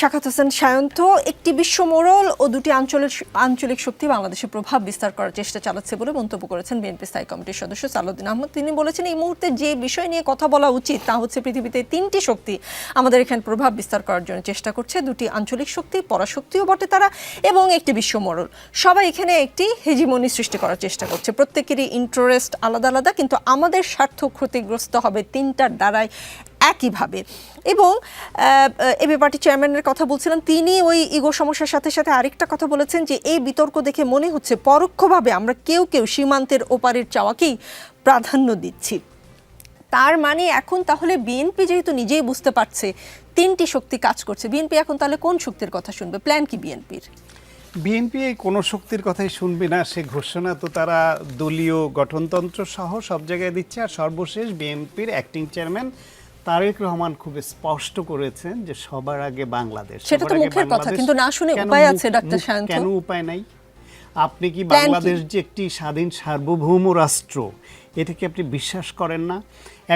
শাখাত হোসেন সায়ন্ত, একটি বিশ্ব মোড়ল ও দুটি আঞ্চলিক আঞ্চলিক শক্তি বাংলাদেশে প্রভাব বিস্তার করার চেষ্টা চালাচ্ছে বলে মন্তব্য করেছেন বিএনপি স্থায়ী কমিটির সদস্য সালাউদ্দিন আহমদ। তিনি বলেছেন, এই মুহূর্তে যে বিষয় নিয়ে কথা বলা উচিত, তা হচ্ছে পৃথিবীতে তিনটি শক্তি। আমাদের এখানে প্রভাব বিস্তার করার জন্য চেষ্টা করছে দুটি আঞ্চলিক শক্তি, পরাশক্তিও বটে তারা এবং একটি বিশ্ব মোড়ল। সবাই এখানে একটি হেজিমনি সৃষ্টি করার চেষ্টা করছে। প্রত্যেকেরই ইন্টারেস্ট আলাদা আলাদা, কিন্তু আমাদের স্বার্থ ক্ষতিগ্রস্ত হবে তিনটার দ্বারাই একইভাবে। এবং এবি পার্টি চেয়ারম্যানের কথা বলছিলাম তিনি ওই ইগো সমস্যার সাথে সাথে আরেকটা কথা বলেছেন যে, এই বিতর্ক দেখে মনে হচ্ছে পরোক্ষভাবে আমরা কেউ কেউ সীমান্তের ওপারের চাওয়াকেই প্রাধান্য দিচ্ছি। তার মানে এখন তাহলে বিএনপি যেহেতু নিজেই বুঝতে পারছে, তিনটি শক্তি কাজ করছে। বিএনপি এখন তাহলে কোন শক্তির কথা শুনবে? প্ল্যান কি বিএনপির বিএনপি এই কোনো শক্তির কথাই শুনবে না। সে ঘোষণা তো তারা দলীয় গঠনতন্ত্র সহ সব জায়গায় দিচ্ছে। আর সর্বশেষ বিএনপির অ্যাক্টিং চেয়ারম্যান তারেক রহমান খুব স্পষ্ট করেছেন যে সবার আগে বাংলাদেশ সেটা তো মুখের কথা, কিন্তু না শুনে উপায় আছে, ডাক্তার সায়ন্ত? কেন উপায় নাই? আপনি কি বাংলাদেশ যে একটি স্বাধীন সার্বভৌম রাষ্ট্র এটা কি আপনি বিশ্বাস করেন না?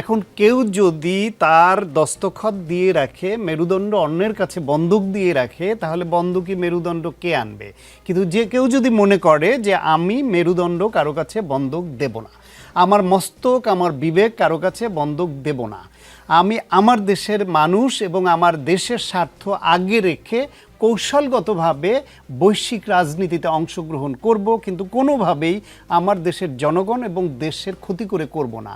এখন কেউ যদি তার দস্তখত দিয়ে রাখে মেরুদণ্ড অন্যের কাছে বন্দুক দিয়ে রাখে তাহলে বন্দুকই মেরুদণ্ড কে আনবে? কিন্তু যে কেউ যদি মনে করে যে আমি মেরুদণ্ড কারও কাছে বন্দুক দেব না আমার মস্তক আমার বিবেক কারও কাছে বন্দুক দেব না আমি আমার দেশের মানুষ এবং আমার দেশের স্বার্থ আগে রেখে কৌশলগতভাবে বৈশ্বিক রাজনীতিতে অংশগ্রহণ করব, কিন্তু কোনোভাবেই আমার দেশের জনগণ এবং দেশের ক্ষতি করে করব না।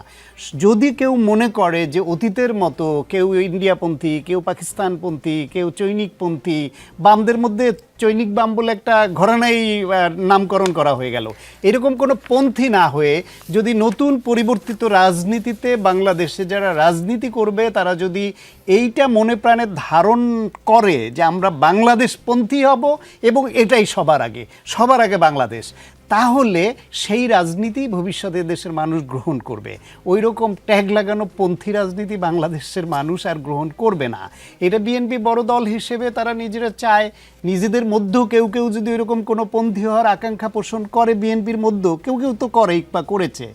যদি কেউ মনে করে যে অতীতের মতো কেউ ইন্ডিয়াপন্থী, কেউ পাকিস্তানপন্থী, কেউ চৈনিকপন্থী, বামদের মধ্যে চৈনিক বাম বলে একটা ঘরানাই নামকরণ করা হয়ে গেল। এরকম কোনো পন্থী না হয়ে যদি নতুন পরিবর্তিত রাজনীতিতে বাংলাদেশে যারা রাজনীতি করবে, তারা যদি এইটা মনে প্রাণে ধারণ করে যে আমরা বাংলাদেশ পন্থী হব এবং এটাই সবার আগে সবার আগে বাংলাদেশ। তাহলে সেই রাজনীতি ভবিষ্যতে দেশের মানুষ গ্রহণ করবে। ওই রকম ট্যাগ লাগানো পন্থী রাজনীতি বাংলাদেশের মানুষ আর গ্রহণ করবে না। এটা বিএনপি বড় দল হিসেবে তারা নিজেরা চায়, নিজেদের মধ্যেও কেউ কেউ যদি এরকম কোনো পন্থী হওয়ার আকাঙ্ক্ষা পোষণ করে বিএনপির মধ্যেও, কেউ কেউ তো করেই বা করেছে।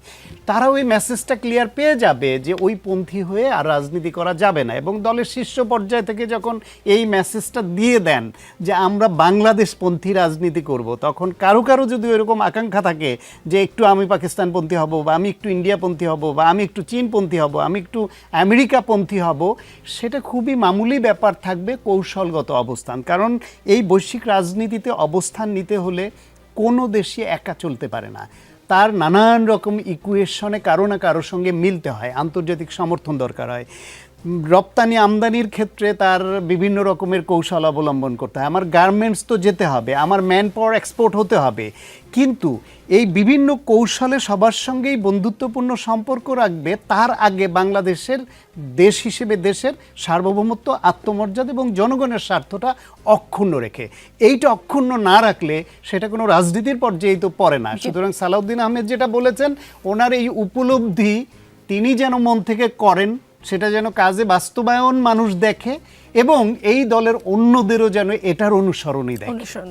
তারা ওই মেসেজটা ক্লিয়ার পেয়ে যাবে যে ওই পন্থী হয়ে আর রাজনীতি করা যাবে না এবং দলের শীর্ষ পর্যায় থেকে যখন এই মেসেজটা দিয়ে দেন যে আমরা বাংলাদেশপন্থী রাজনীতি করব, তখন কারও কারও যদি এরকম আকাঙ্ক্ষা থাকে যে একটু আমি পাকিস্তানপন্থী হব বা আমি একটু ইন্ডিয়াপন্থী হব বা আমি একটু চীনপন্থী হব, আমি একটু আমেরিকাপন্থী হব, সেটা খুবই মামুলি ব্যাপার থাকবে কৌশলগত অবস্থান। কারণ এই বৈশ্বিক রাজনীতিতে অবস্থান নিতে হলে কোনো দেশই একা চলতে পারে না। তার নানান রকম ইকুয়েশনে কারও না কারোর সঙ্গে মিলতে হয়, আন্তর্জাতিক সমর্থন দরকার হয়। রপ্তানি আমদানির ক্ষেত্রে তার বিভিন্ন রকমের কৌশল অবলম্বন করতে হয়। আমার গার্মেন্টস তো যেতে হবে আমার ম্যান পাওয়ার এক্সপোর্ট হতে হবে। কিন্তু এই বিভিন্ন কৌশলে সবার সঙ্গেই বন্ধুত্বপূর্ণ সম্পর্ক রাখবে তার আগে বাংলাদেশের দেশ হিসেবে দেশের সার্বভৌমত্ব আত্মমর্যাদা এবং জনগণের স্বার্থটা অক্ষুণ্ণ রেখে। এইটা অক্ষুণ্ণ না রাখলে সেটা কোনো রাজনীতির পর্যায়ে তো পড়ে না। সুতরাং সালাউদ্দিন আহমেদ যেটা বলেছেন ওনার এই উপলব্ধি তিনি যেন মন থেকে করেন সেটা যেন কাজে বাস্তবায়ন মানুষ দেখে এবং এই দলের অন্যদেরও যেন এটার অনুসরণই দেখে।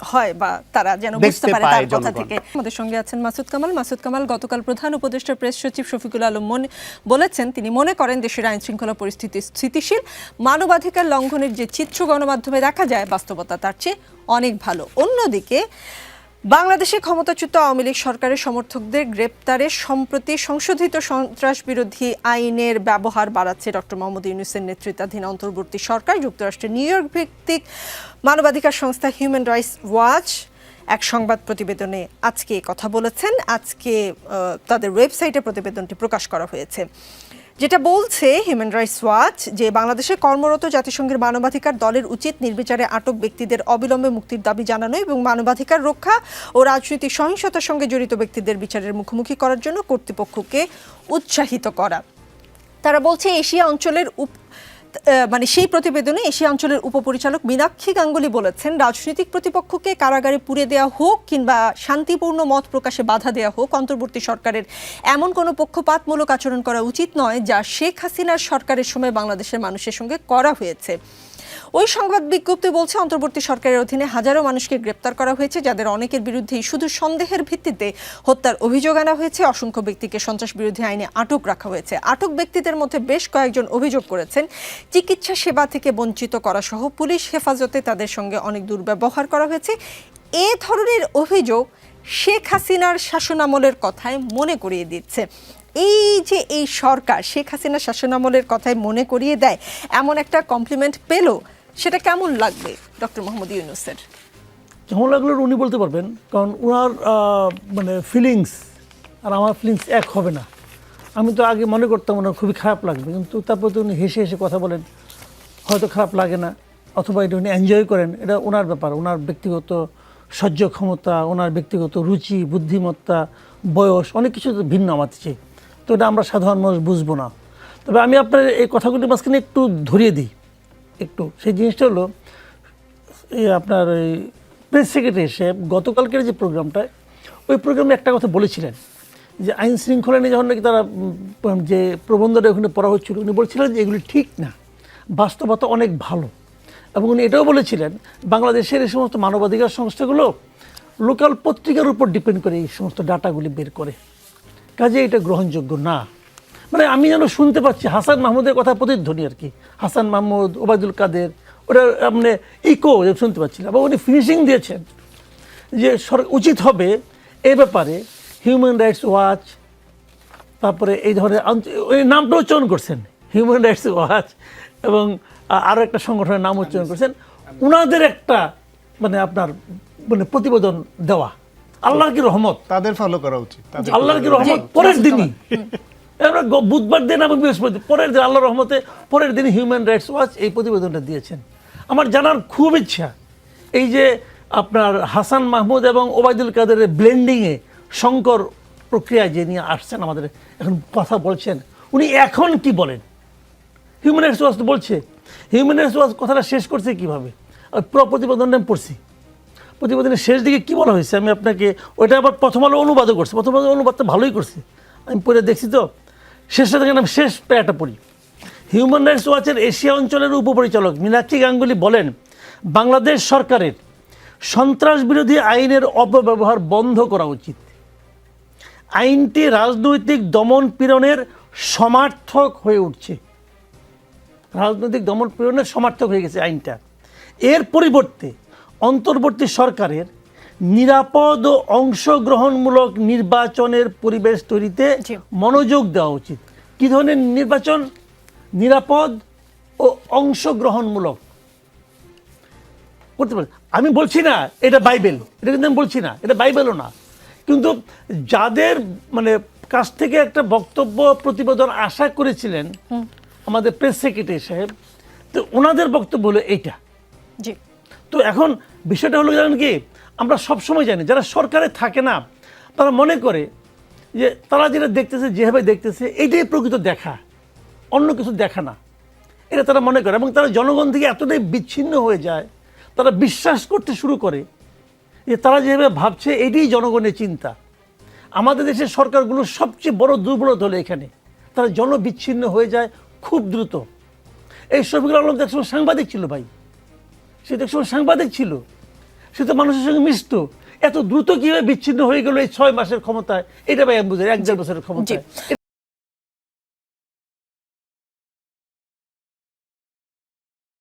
হয় বা তারা যেন বুঝতে পারে তার কথা থেকে। আমাদের সঙ্গে আছেন মাসুদ কামাল। মাসুদ কামাল গতকাল প্রধান উপদেষ্টা প্রেস সচিব শফিকুল আলম মনে বলেছেন তিনি মনে করেন দেশের আইন শৃঙ্খলা পরিস্থিতি স্থিতিশীল মানবাধিকার লঙ্ঘনের যে চিত্র গণমাধ্যমে দেখা যায় বাস্তবতা তার চেয়ে অনেক ভালো। অন্যদিকে বাংলাদেশে ক্ষমতাচ্যুত আওয়ামী লীগ সরকারের সমর্থকদের গ্রেপ্তারে সম্প্রতি সংশোধিত সন্ত্রাস বিরোধী আইনের ব্যবহার বাড়াচ্ছে ডক্টর মোহাম্মদ ইউনুসের নেতৃত্বাধীন অন্তর্বর্তী সরকার, যুক্তরাষ্ট্রের নিউ ইয়র্ক ভিত্তিক মানবাধিকার সংস্থা হিউম্যান রাইটস ওয়াচ। এক সংবাদ প্রতিবেদনে আজকে কথা বলেছেন। আজকে তাদের ওয়েবসাইটে প্রতিবেদনটি প্রকাশ করা হয়েছে। যেটা বলছে হিউম্যান রাইটস ওয়াচ, যে বাংলাদেশে কর্মরত জাতিসংঘের মানবাধিকার দলের উচিত নির্বিচারে আটক ব্যক্তিদের অবিলম্বে মুক্তির দাবি জানানো এবং মানবাধিকার রক্ষা ও রাজনৈতিক সহিংসতার সঙ্গে জড়িত ব্যক্তিদের বিচারের মুখোমুখি করার জন্য কর্তৃপক্ষকে উৎসাহিত করা। তারা বলছে এশিয়া অঞ্চলের উপ মানে সেই প্রতিবেদনে এশিয়া অঞ্চলের উপপরিচালক মীনাক্ষী গাঙ্গুলি বলেছেন, রাজনৈতিক প্রতিপক্ষকে কারাগারে পুড়ে দেওয়া হোক কিংবা শান্তিপূর্ণ মত প্রকাশে বাধা দেওয়া হোক, অন্তর্বর্তী সরকারের এমন কোনো পক্ষপাতমূলক আচরণ করা উচিত নয় যা শেখ হাসিনার সরকারের সময় বাংলাদেশের মানুষের সঙ্গে করা হয়েছে। ওই সংবাদ বিজ্ঞপ্তি বলছে, অন্তর্বর্তী সরকারের অধীনে হাজারো মানুষকে গ্রেপ্তার করা হয়েছে, যাদের অনেকের বিরুদ্ধেই শুধু সন্দেহের ভিত্তিতে হত্যার অভিযোগ আনা হয়েছে। অসংখ্য ব্যক্তিকে সন্ত্রাস বিরোধী আইনে আটক রাখা হয়েছে। আটক ব্যক্তিদের মধ্যে বেশ কয়েকজন অভিযোগ করেছেন, চিকিৎসা সেবা থেকে বঞ্চিত করা সহ পুলিশ হেফাজতে তাদের সঙ্গে অনেক দুর্ব্যবহার করা হয়েছে। এ ধরনের অভিযোগ শেখ হাসিনার শাসনামলের কথায় মনে করিয়ে দিচ্ছে। এই যে এই সরকার শেখ হাসিনা শাসনামলের কথায় মনে করিয়ে দেয়, এমন একটা কমপ্লিমেন্ট পেল সেটা কেমন লাগবে, ডক্টর মোহাম্মদ ইউনুসের? কেমন লাগল উনি বলতে পারবেন, কারণ ওনার মানে ফিলিংস আর আমার ফিলিংস এক হবে না। আমি তো আগে মনে করতাম ওনার খুবই খারাপ লাগবে, কিন্তু তারপর তো উনি হেসে হেসে কথা বলেন, হয়তো খারাপ লাগে না, অথবা এটা উনি এনজয় করেন, এটা ওনার ব্যাপার ওনার ব্যক্তিগত সহ্য ক্ষমতা ওনার ব্যক্তিগত রুচি, বুদ্ধিমত্তা, বয়স, অনেক কিছু ভিন্ন আমার চেয়ে। তো এটা আমরা সাধারণ মানুষ বুঝব না। তবে আমি আপনার এই কথাগুলির মাঝখানে একটু ধরিয়ে দিই। একটু। সেই জিনিসটা হলো আপনার ওই প্রেস সেক্রেটারি সাহেব গতকালকের যে প্রোগ্রামটা ওই প্রোগ্রামে একটা কথা বলেছিলেন, যে আইন শৃঙ্খলা নিয়ে যখন নাকি তারা যে প্রবন্ধটা ওখানে পড়া হচ্ছিল, উনি বলছিলেন যে এগুলি ঠিক না, বাস্তবতা অনেক ভালো। এবং উনি এটাও বলেছিলেন, বাংলাদেশের এই সমস্ত মানবাধিকার সংস্থাগুলো লোকাল পত্রিকার উপর ডিপেন্ড করে এই সমস্ত ডাটাগুলি বের করে। কাজে এটা গ্রহণযোগ্য না। মানে আমি যেন শুনতে পাচ্ছি হাসান মাহমুদের কথা প্রতিধ্বনি আর কি। হাসান মাহমুদ ওবায়দুল কাদের ওটা মানে ইকো শুনতে পাচ্ছিলাম। এবং উনি ফিনিশিং দিয়েছেন যে সর- উচিত হবে এ ব্যাপারে হিউম্যান রাইটস ওয়াচ তারপরে এই ধরনের ওই নামটা উচ্চারণ করছেন। হিউম্যান রাইটস ওয়াচ এবং আরও একটা সংগঠনের নাম উচ্চারণ করছেন। ওনাদের একটা মানে আপনার মানে প্রতিবেদন দেওয়া। আল্লাহর কি রহমত? তাদের ফলো করা উচিত আল্লাহর কি রহমত? পরের দিনই। আমরা বুধবার দিন এবং বৃহস্পতি পরের দিন আল্লাহ রহমতে, পরের দিন হিউম্যান রাইটস ওয়াচ এই প্রতিবেদনটা দিয়েছেন। আমার জানার খুব ইচ্ছা, এই যে আপনার হাসান মাহমুদ এবং ওবায়দুল কাদেরের ব্লেন্ডিংয়ে শঙ্কর প্রক্রিয়ায় যে নিয়ে আসছেন আমাদের, এখন কথা বলছেন, উনি এখন কি বলেন? হিউম্যান রাইটস ওয়াচ বলছে হিউম্যান রাইটস ওয়াচ কথাটা শেষ করছে কীভাবে? আর পুরো প্রতিবেদনটা আমি পড়ছি। প্রতিবেদনের শেষ দিকে কী বলা হয়েছে? আমি আপনাকে, ওইটা আবার প্রথম আলো অনুবাদও করছি। প্রথম আলো অনুবাদটা ভালোই করছে। আমি পরে দেখছি তো। শেষটা থেকে আমি শেষ প্যারাটা পড়ি। হিউম্যান রাইটস ওয়াচের এশিয়া অঞ্চলের উপপরিচালক মীনাক্ষী গাঙ্গুলি বলেন, বাংলাদেশ সরকারের সন্ত্রাস বিরোধী আইনের অপব্যবহার বন্ধ করা উচিত। আইনটি রাজনৈতিক দমন পীড়নের সমার্থক হয়ে উঠছে। রাজনৈতিক দমন পীড়নের সমার্থক হয়ে গেছে আইনটা। এর পরিবর্তে অন্তর্বর্তী সরকারের নিরাপদ ও অংশগ্রহণমূলক নির্বাচনের পরিবেশ তৈরিতে মনোযোগ দেওয়া উচিত। কি ধরনের নির্বাচন? নিরাপদ ও অংশগ্রহণমূলক। করতে পারে। আমি বলছি না এটা বাইবেল। এটা কিন্তু আমি বলছি না এটা বাইবেলও না। কিন্তু যাদের মানে কাছ থেকে একটা বক্তব্য প্রতিবেদন আশা করেছিলেন আমাদের প্রেস সেক্রেটারি সাহেব তো ওনাদের বক্তব্য হলো এইটা। তো এখন বিষয়টা হলো জানেন কি আমরা সব সময় জানি, যারা সরকারে থাকে না, তারা মনে করে যে তারা যেটা দেখতেছে, যেভাবে দেখতেছে এইটাই প্রকৃত দেখা। অন্য কিছু দেখা না। এটা তারা মনে করে এবং তারা জনগণ থেকে এতটাই বিচ্ছিন্ন হয়ে যায়, তারা বিশ্বাস করতে শুরু করে যে তারা যেভাবে ভাবছে, এটাই জনগণের চিন্তা। আমাদের দেশের সরকারগুলো সবচেয়ে বড় দুর্বলতা হলো এখানে। তারা জনবিচ্ছিন্ন হয়ে যায় খুব দ্রুত। এই শফিকুল আলম একসময় সাংবাদিক ছিল ভাই। সে একসময় সাংবাদিক ছিল। সে তো মানুষের সঙ্গে মিশত। এত দ্রুত কীভাবে বিচ্ছিন্ন হয়ে গেল এই ছয় মাসের ক্ষমতায়? এটা ভাই আমি বুঝি এক দেড় বছরের ক্ষমতায়।